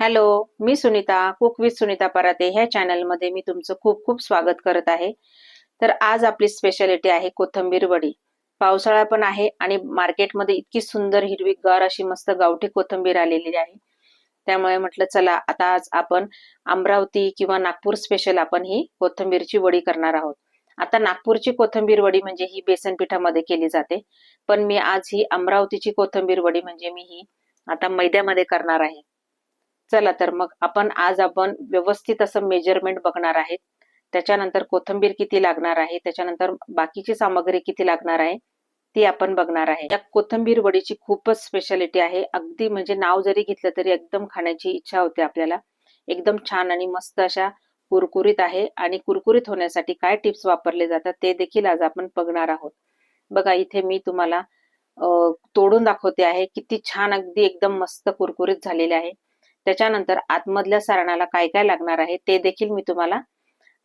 Hello मी Sunita cook with Sunita Parate. ह्या चॅनलमध्ये मी तुमचं खूप खूप स्वागत करत आहे. तर आज आपली स्पेशालिटी आहे कोथंबीर वडी. पावसाळा पण आहे आणि मार्केटमध्ये इतकी सुंदर हिरवी गार अशी मस्त गावठी कोथंबीर आलेली आहे. त्यामुळे म्हटलं चला आता आज आपण अमरावती किंवा नागपूर स्पेशल आपण ही कोथंबीरची वडी करणार आहोत. आता नागपूरची कोथंबीर वडी म्हणजे ही बेसन पिठामध्ये केली जाते. पण मी आज ही अमरावतीची कोथंबीर वडी म्हणजे मी ही आता मैद्यामध्ये करणार आहे. चला तर मग आपण आज आपण व्यवस्थित असं मेजरमेंट बघणार आहेत त्याच्यानंतर कोथंबीर किती लागणार आहे? त्याच्यानंतर बाकीची सामग्री किती लागणार आहे? ती आपण बघणार आहे. या कोथंबीर वडीची खूपच स्पेशालिटी आहे. अगदी म्हणजे नाव जरी घेतलं तरी एकदम खाण्याची इच्छा होते आपल्याला. एकदम छान आणि मस्त अशा कुरकुरीत आहे आणि कुरकुरीत होण्यासाठी काय टिप्स वापरले जातात ते देखील आज आपण बघणार आहोत. बघा इथे मी तुम्हाला तोडून दाखवते आहे. किती छान अगदी एकदम मस्त कुरकुरीत झालेले आहे. त्याच्यानंतर आतमधल्या सारणाला काय काय लागणार आहे ते देखील मी तुम्हाला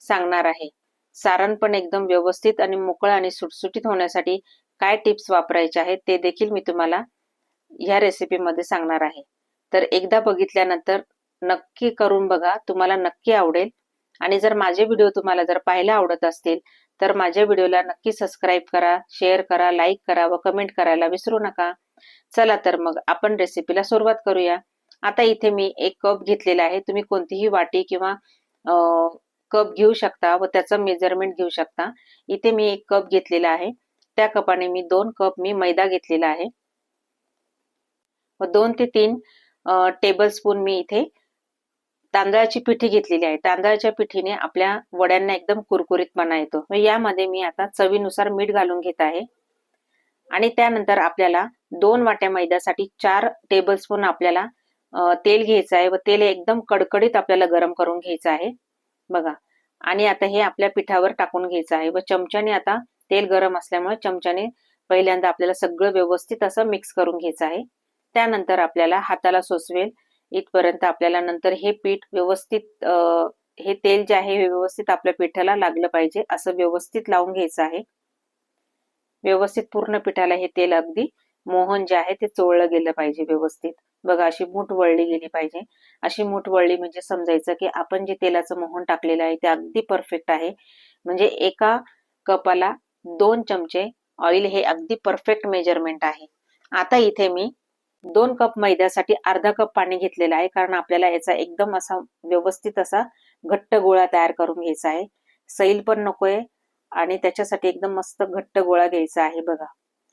सांगणार आहे. सारण पण एकदम व्यवस्थित आणि मोकळं आणि सुटसुटीत होण्यासाठी काय टिप्स वापरायचे आहेत ते देखील मी तुम्हाला ह्या रेसिपीमध्ये सांगणार आहे. तर एकदा बघितल्यानंतर नक्की करून बघा तुम्हाला नक्की आवडेल. आणि जर माझे व्हिडिओ तुम्हाला जर पाहायला आवडत असतील तर माझ्या व्हिडिओला नक्की सबस्क्राईब करा शेअर करा लाईक करा व कमेंट करायला विसरू नका. चला तर मग आपण रेसिपीला सुरुवात करूया. आता इथे मी एक कप घेतलेला आहे. तुम्ही कोणतीही वाटी किंवा कप घेऊ शकता व त्याचं मेजरमेंट घेऊ शकता. इथे मी एक कप घेतलेला आहे. त्या कपाने मी दोन कप मी मैदा घेतलेला आहे. व दोन ते तीन टेबल स्पून मी इथे तांदळाची पिठी घेतलेली आहे. तांदळाच्या पिठीने आपल्या वड्यांना एकदम कुरकुरीतपणा येतो. यामध्ये मी आता चवीनुसार मीठ घालून घेत आहे. आणि त्यानंतर आपल्याला दोन वाट्या मैद्यासाठी चार टेबल स्पून आपल्याला तेल घ्यायचं आहे व तेल एकदम कडकडीत आपल्याला गरम करून घ्यायचं आहे. बघा. आणि आता हे आपल्या पिठावर टाकून घ्यायचं आहे व चमच्याने आता तेल गरम असल्यामुळे चमच्याने पहिल्यांदा आपल्याला सगळं व्यवस्थित असं मिक्स करून घ्यायचं आहे. त्यानंतर आपल्याला हाताला सोसवेल. इथपर्यंत आपल्याला नंतर हे पीठ व्यवस्थित हे तेल जे आहे हे व्यवस्थित आपल्या पिठाला लागलं पाहिजे असं व्यवस्थित लावून घ्यायचं आहे. व्यवस्थित पूर्ण पिठाला हे तेल अगदी मोहन जे आहे ते चोळलं गेलं पाहिजे व्यवस्थित. बघा अशी मूठ वळली गेली पाहिजे. अशी मूठ वळली म्हणजे समजायचं की आपण जे तेलाचं मोहन टाकलेलं आहे ते अगदी परफेक्ट आहे. म्हणजे एका कपाला दोन चमचे ऑइल हे अगदी परफेक्ट मेजरमेंट आहे. आता इथे मी दोन कप मैद्यासाठी अर्धा कप पाणी घेतलेलं आहे कारण आपल्याला याचा एकदम असा व्यवस्थित असा घट्ट गोळा तयार करून घ्यायचा आहे. सैल पण नकोय आणि त्याच्यासाठी एकदम मस्त घट्ट गोळा घ्यायचा आहे बघा.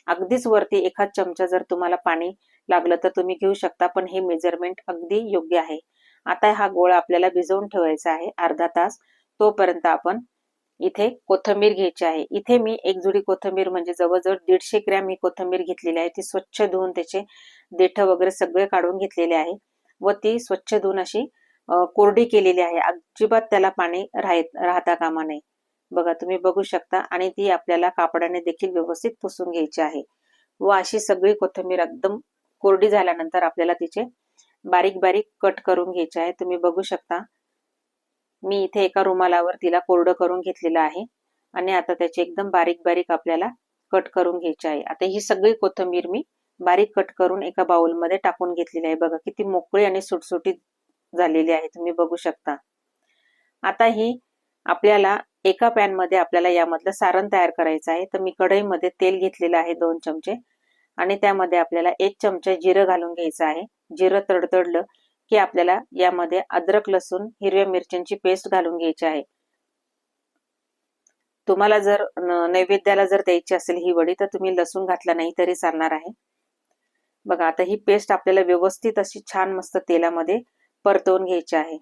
अगदीच वरती एखाद चमचा जर तुम्हाला पाणी लागलं तर तुम्ही घेऊ शकता पण हे मेजरमेंट अगदी योग्य आहे. आता हा गोळा आपल्याला भिजवून ठेवायचा आहे अर्धा तास. तोपर्यंत आपण इथे कोथंबीर घ्यायची आहे. इथे मी एक जुडी कोथंबीर म्हणजे जवळजवळ दीडशे ग्रॅम ही कोथंबीर घेतलेली आहे. ती स्वच्छ धुवून त्याचे देठ वगैरे सगळे काढून घेतलेले आहे. व ती स्वच्छ धुवून अशी कोरडी केलेली आहे. अजिबात त्याला पाणी राहता कामा नये. बघा तुम्ही बघू शकता. आणि ती आपल्याला कापडाने देखील व्यवस्थित पुसून घ्यायची आहे. व अशी सगळी कोथिंबीर एकदम कोरडी झाल्यानंतर आपल्याला तिचे बारीक बारीक कट करून घ्यायचे आहे तुम्ही बघू शकता. मी इथे एका रुमालावर तिला कोरडं करून घेतलेलं आहे आणि आता त्याचे एकदम बारीक बारीक आपल्याला कट करून घ्यायचे आहे. आता ही सगळी कोथिंबीर मी बारीक कट करून एका बाउलमध्ये टाकून घेतलेली आहे. बघा किती मोकळी आणि सुटसुटीत झालेली आहे. तुम्ही बघू शकता. आता ही आपल्याला एका पॅनमध्ये आपल्याला यामधलं सारण तयार करायचं आहे. तर मी कढईमध्ये तेल घेतलेलं आहे दोन चमचे. आणि त्यामध्ये आपल्याला एक चमचा जिरं घालून घ्यायचं आहे. जिरं तडतडलं की आपल्याला यामध्ये अद्रक लसूण हिरव्या मिरच्यांची पेस्ट घालून घ्यायची आहे. तुम्हाला जर नैवेद्याला जर द्यायची असेल ही वडी तर तुम्ही लसूण घातला नाही तरी चालणार आहे. बघा आता ही पेस्ट आपल्याला व्यवस्थित अशी छान मस्त तेलामध्ये परतवून घ्यायची आहे.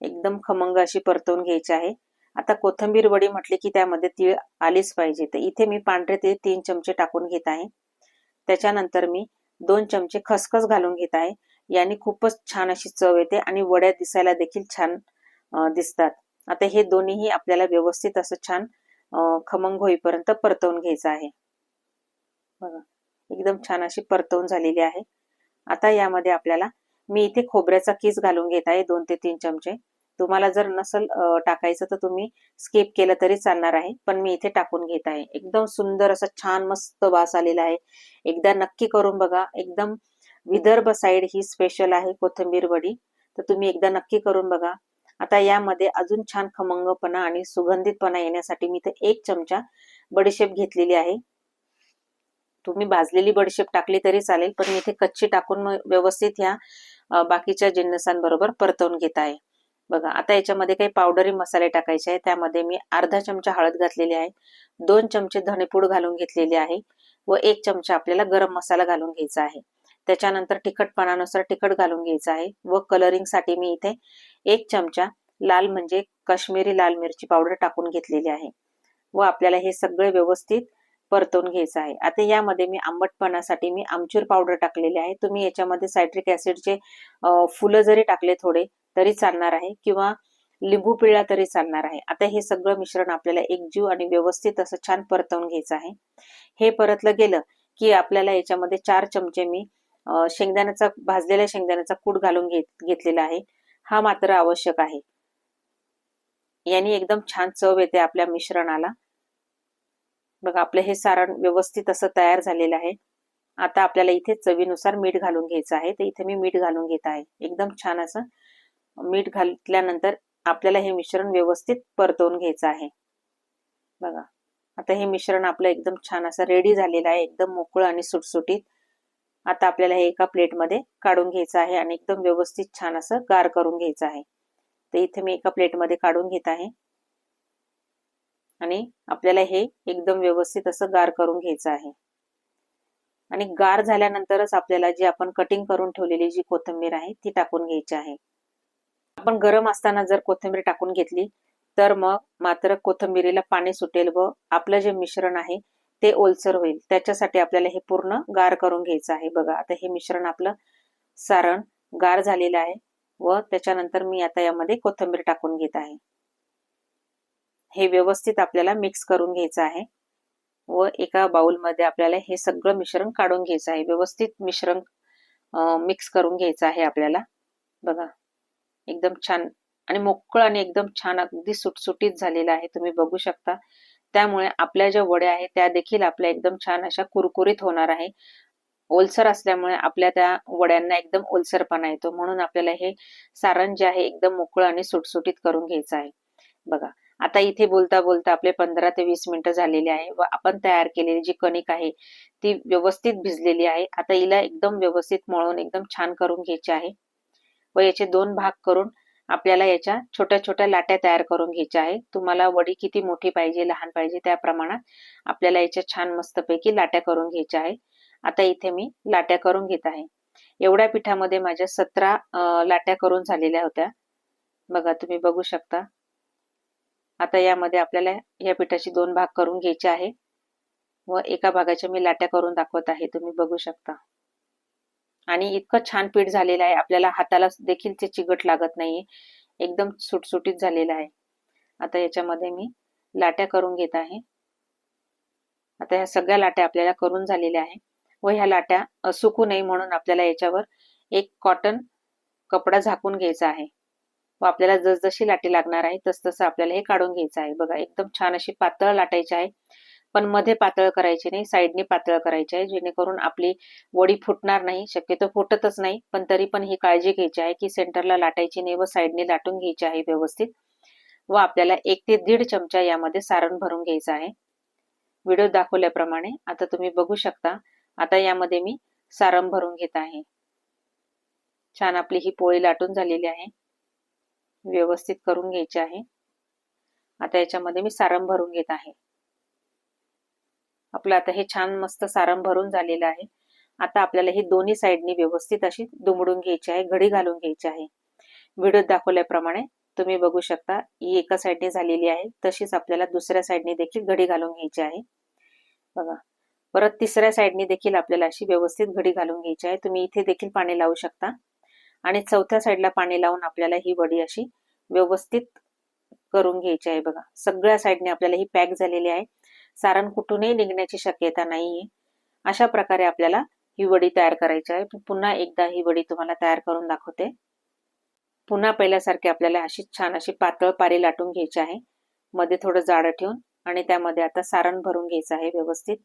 एकदम खमंग अशी परतवून घ्यायची आहे. आता कोथंबीर वडी म्हटली की त्यामध्ये तीळ आलीच पाहिजे. तर इथे मी पांढरे तीळ तीन चमचे टाकून घेत आहे. त्याच्यानंतर मी दोन चमचे खसखस घालून घेत आहे. याने खूपच छान अशी चव येते आणि वड्या दिसायला देखील छान दिसतात. आता हे दोन्हीही आपल्याला व्यवस्थित असं छान खमंग होईपर्यंत परतवून घ्यायचं आहे. बघा एकदम छान अशी परतवून झालेली आहे. आता यामध्ये आपल्याला मी इथे खोबऱ्याचा किस घालून घेत आहे दोन ते तीन चमचे. तुम्हाला जर नसल टाकायचं तर तुम्ही स्किप केलं तरी चालणार आहे. पण मी इथे टाकून घेत आहे. एकदम सुंदर असा छान मस्त वास आलेला आहे. एकदा नक्की करून बघा. एकदम विदर्भ साईड ही स्पेशल आहे कोथिंबीर वडी. तर तुम्ही एकदा नक्की करून बघा. आता यामध्ये अजून छान खमंगपणा आणि सुगंधितपणा येण्यासाठी मी इथे एक चमचा बडीशेप घेतलेली आहे. तुम्ही भाजलेली बडीशेप टाकली तरी चालेल पण मी इथे कच्ची टाकून व्यवस्थित ह्या बाकीच्या जिन्नसांबरोबर परतवून घेत आहे. बघा आता याच्यामध्ये काही पावडरी मसाले टाकायचे आहे त्यामध्ये मी अर्धा चमचा हळद घातलेली आहे. दोन चमचे धणेपूड घालून घेतलेली आहे. व एक चमचा आपल्याला गरम मसाला घालून घ्यायचा आहे. त्याच्यानंतर तिखटपणानुसार तिखट घालून घ्यायचं आहे. व कलरिंगसाठी मी इथे एक चमचा लाल म्हणजे काश्मीरी लाल मिरची पावडर टाकून घेतलेली आहे. व आपल्याला हे सगळे व्यवस्थित परतवून घ्यायचं आहे. आता यामध्ये मी आंबटपणासाठी मी आमचूर पावडर टाकलेली आहे. तुम्ही याच्यामध्ये सायट्रिक ऍसिडचे फुलं जरी टाकले थोडे तरी चालणार आहे किंवा लिंबू पिळला तरी चालणार आहे. आता हे सगळं मिश्रण आपल्याला एकजीव आणि व्यवस्थित असं छान परतवून घ्यायचं आहे. हे परतलं गेलं की आपल्याला याच्यामध्ये चार चमचे मी शेंगदाण्याचा भाजलेल्या शेंगदाण्याचा कूट घालून घेत घेतलेला आहे. हा मात्र आवश्यक आहे. यांनी एकदम छान चव येते आपल्या मिश्रणाला. बघा आपलं हे सारण व्यवस्थित असं तयार झालेलं आहे. आता आपल्याला इथे चवीनुसार मीठ घालून घ्यायचं आहे. तर इथे मी मीठ घालून घेत आहे. एकदम छान असं मीठ घातल्यानंतर आपल्याला हे मिश्रण व्यवस्थित परतवून घ्यायचं आहे. बघा आता हे मिश्रण आपलं एकदम छान असं रेडी झालेलं आहे एकदम मोकळं आणि सुटसुटीत. आता आपल्याला हे एका प्लेटमध्ये काढून घ्यायचं आहे आणि एकदम व्यवस्थित छान असं गार करून घ्यायचं आहे. तर इथे मी एका प्लेटमध्ये काढून घेत आहे. आणि आपल्याला हे एकदम व्यवस्थित असं गार करून घ्यायचं आहे. आणि गार झाल्यानंतरच आपल्याला जी आपण कटिंग करून ठेवलेली जी कोथिंबीर आहे ती टाकून घ्यायची आहे. आपण गरम असताना जर कोथिंबीर टाकून घेतली तर मग मात्र कोथिंबीरीला पाणी सुटेल व आपलं जे मिश्रण आहे ते ओलसर होईल. त्याच्यासाठी आपल्याला हे पूर्ण गार करून घ्यायचं आहे. बघा आता हे मिश्रण आपलं सारण गार झालेलं आहे व त्याच्यानंतर मी आता यामध्ये कोथिंबीर टाकून घेत आहे. हे व्यवस्थित आपल्याला मिक्स करून घ्यायचं आहे व एका बाउलमध्ये आपल्याला हे सगळं मिश्रण काढून घ्यायचं आहे. व्यवस्थित मिश्रण मिक्स करून घ्यायचं आहे आपल्याला. बघा. एकदम छान आणि मोकळं आणि एकदम छान अगदी सुटसुटीत झालेलं आहे. तुम्ही बघू शकता. त्यामुळे आपल्या ज्या वड्या आहेत त्या देखील आपल्या एकदम छान अशा कुरकुरीत होणार आहे. ओलसर असल्यामुळे आपल्या त्या वड्यांना एकदम ओलसरपणा येतो. म्हणून आपल्याला हे सारण जे आहे एकदम मोकळं आणि सुटसुटीत करून घ्यायचं आहे. बघा आता इथे बोलता बोलता आपले पंधरा ते वीस मिनिटं झालेले आहे व आपण तयार केलेली जी कणिक आहे ती व्यवस्थित भिजलेली आहे. आता हिला एकदम व्यवस्थित मळून एकदम छान करून घ्यायची आहे. व याचे दोन भाग करून आपल्याला याच्या छोट्या छोट्या लाट्या तयार करून घ्यायच्या आहे तुम्हाला वडी किती मोठी पाहिजे लहान पाहिजे त्या प्रमाणात आपल्याला याच्या छान मस्तपैकी लाट्या करून घ्यायच्या आहे आता इथे मी लाट्या करून घेत आहे. एवढ्या पिठामध्ये माझ्या सतरा लाट्या करून झालेल्या होत्या. बघा तुम्ही बघू शकता. आता यामध्ये आपल्याला या पिठाची दोन भाग करून घ्यायचे आहे. व एका भागाच्या मी लाट्या करून दाखवत आहे. तुम्ही बघू शकता. आणि इतकं छान पीठ झालेलं आहे. आपल्याला हाताला देखील ते चिगट लागत नाहीये. एकदम सुटसुटीत झालेलं आहे. आता याच्यामध्ये मी लाट्या करून घेत आहे. आता ह्या सगळ्या लाट्या आपल्याला करून झालेल्या आहे. व ह्या लाट्या सुकू नये म्हणून आपल्याला याच्यावर एक कॉटन कपडा झाकून घ्यायचा आहे. व आपल्याला जसजशी लाटी लागणार आहे तस तसं आपल्याला हे काढून घ्यायचं आहे. बघा एकदम छान अशी पातळ लाटायची आहे. पण मध्ये पातळ करायची नाही साईडने पातळ करायची आहे जेणेकरून आपली वडी फुटणार नाही शक्यतो फुटतच नाही पण तरी पण ही काळजी घ्यायची आहे की सेंटरला लाटायची नाही व साईडने लाटून घ्यायची आहे व्यवस्थित. व आपल्याला एक ते दीड चमचा यामध्ये सारण भरून घ्यायचं आहे. व्हिडिओ दाखवल्याप्रमाणे आता तुम्ही बघू शकता. आता यामध्ये मी सारण भरून घेत आहे. छान आपली ही पोळी लाटून झालेली आहे. व्यवस्थित करून घ्यायची आहे. आता याच्यामध्ये मी सारण भरून घेत आहे. आपलं आता हे छान मस्त सारण भरून झालेलं आहे. आता आपल्याला ही दोन्ही साईडनी व्यवस्थित अशी दुमडून घ्यायची आहे घडी घालून घ्यायची आहे. व्हिडिओ दाखवल्याप्रमाणे तुम्ही बघू शकता ही एका साईडने झालेली आहे तशीच आपल्याला दुसऱ्या साईडने देखील घडी घालून घ्यायची आहे. बघा परत तिसऱ्या साईडने देखील आपल्याला अशी व्यवस्थित घडी घालून घ्यायची आहे. तुम्ही इथे देखील पाणी लावू शकता. आणि चौथ्या साईडला पाणी लावून आपल्याला ही वडी अशी व्यवस्थित करून घ्यायची आहे. बघा सगळ्या साईडने आपल्याला ही पॅक झालेली आहे. सारण कुठूनही निघण्याची शक्यता नाहीये. अशा प्रकारे आपल्याला ही वडी तयार करायची आहे. पुन्हा एकदा ही वडी तुम्हाला तयार करून दाखवते. पुन्हा पहिल्यासारखे आपल्याला अशी छान अशी पातळ पारी लाटून घ्यायची आहे. मध्ये थोडं जाडं ठेवून आणि त्यामध्ये आता सारण भरून घ्यायचं आहे व्यवस्थित.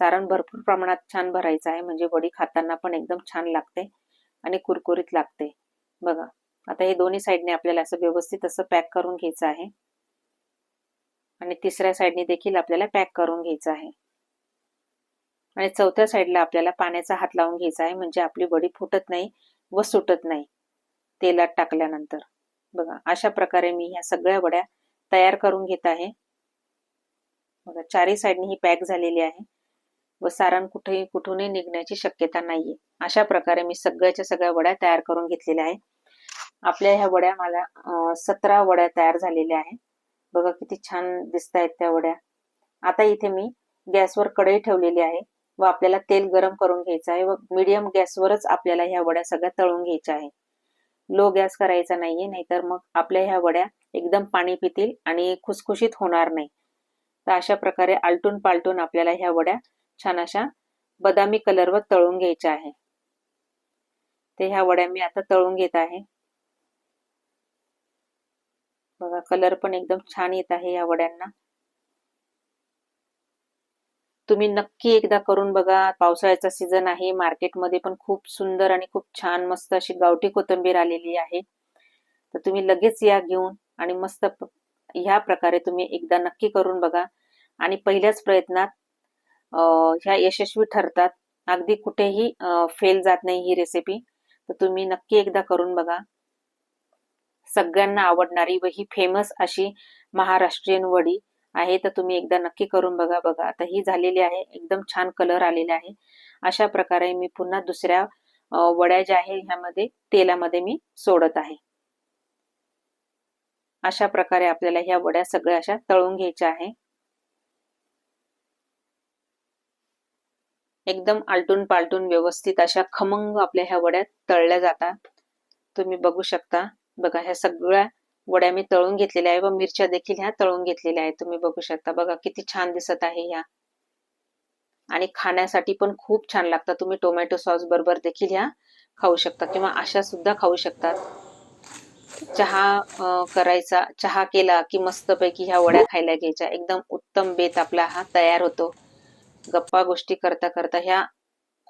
सारण भरपूर प्रमाणात छान भरायचं आहे. म्हणजे वडी खाताना पण एकदम छान लागते आणि कुरकुरीत लागते. बघा आता हे दोन्ही साईडने आपल्याला असं व्यवस्थित असं पॅक करून घ्यायचं आहे. आणि तिसऱ्या साईडने देखील आपल्याला पॅक करून घ्यायचं आहे. आणि चौथ्या साईडला आपल्याला पाण्याचा हात लावून घ्यायचा आहे म्हणजे आपली वडी फुटत नाही व सुटत नाही तेलात टाकल्यानंतर. बघा अशा प्रकारे मी ह्या सगळ्या वड्या तयार करून घेत आहे. बघा चारही साईडने ही पॅक झालेली आहे व सारण कुठेही कुठूनही निघण्याची शक्यता नाहीये. अशा प्रकारे मी सगळ्याच्या सगळ्या वड्या तयार करून घेतलेल्या आहे आपल्या ह्या वड्या मला सतरा वड्या तयार झालेल्या आहे बघा किती छान दिसत आहेत त्या वड्या. आता इथे मी गॅसवर कढई ठेवलेली आहे. व आपल्याला तेल गरम करून घ्यायचं आहे व मीडियम गॅसवरच आपल्याला ह्या वड्या सगळ्या तळून घ्यायच्या आहे लो गॅस करायचा नाहीये नाहीतर मग आपल्या ह्या वड्या एकदम पाणी पितील आणि खुसखुशीत होणार नाही. तर अशा प्रकारे आलटून पालटून आपल्याला ह्या वड्या छान अशा बदामी कलरवर तळून घ्यायच्या आहे. ते ह्या वड्या मी आता तळून घेत आहे. बघा कलर पण एकदम छान येत आहे या वड्यांना. तुम्ही नक्की एकदा करून बघा पावसाळ्याचा सीझन आहे मार्केटमध्ये पण खूप सुंदर आणि खूप छान मस्त अशी गावठी कोथिंबीर आलेली आहे. तर तुम्ही लगेच या घेऊन आणि मस्त ह्या प्रकारे तुम्ही एकदा नक्की करून बघा. आणि पहिल्याच प्रयत्नात ह्या यशस्वी ठरतात. अगदी कुठेही फेल जात नाही ही रेसिपी तर तुम्ही नक्की एकदा करून बघा. सगळ्यांना आवडणारी व ही फेमस अशी महाराष्ट्रीयन वडी आहे तर तुम्ही एकदा नक्की करून बघा बघा. आता ही झालेली आहे एकदम छान कलर आलेला आहे. अशा प्रकारे मी पुन्हा दुसऱ्या वड्या ज्या आहे ह्यामध्ये तेलामध्ये मी सोडत आहे. अशा प्रकारे आपल्याला ह्या वड्या सगळ्या अशा तळून घ्यायच्या आहे. एकदम आलटून पालटून व्यवस्थित अशा खमंग आपल्या ह्या वड्या तळल्या जातात. तुम्ही बघू शकता. बघा ह्या सगळ्या वड्या मी तळून घेतलेल्या आहे व मिरच्या देखील ह्या तळून घेतलेल्या आहेत. तुम्ही बघू शकता. बघा किती छान दिसत आहे ह्या. आणि खाण्यासाठी पण खूप छान लागतात. तुम्ही टोमॅटो सॉस बरोबर देखील ह्या खाऊ शकता किंवा अशा सुद्धा खाऊ शकतात. चहा करायचा चहा केला की मस्तपैकी ह्या वड्या खायला घ्यायच्या. एकदम उत्तम बेत आपला हा तयार होतो. गप्पा गोष्टी करता करता ह्या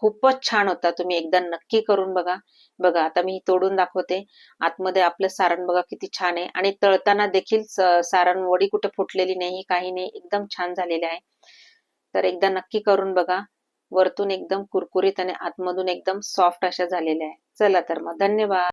खूपच छान होता तुम्ही एकदा नक्की करून बघा. बघा आता मी तोडून दाखवते. आतमध्ये आपलं सारण बघा किती छान आहे. आणि तळताना देखील सारण वडी कुठे फुटलेली नाही काही नाही एकदम छान झालेले आहे. तर एकदा नक्की करून बघा. वरतून एकदम कुरकुरीत आणि आतमधून एकदम सॉफ्ट अशा झालेल्या आहे. चला तर मग धन्यवाद.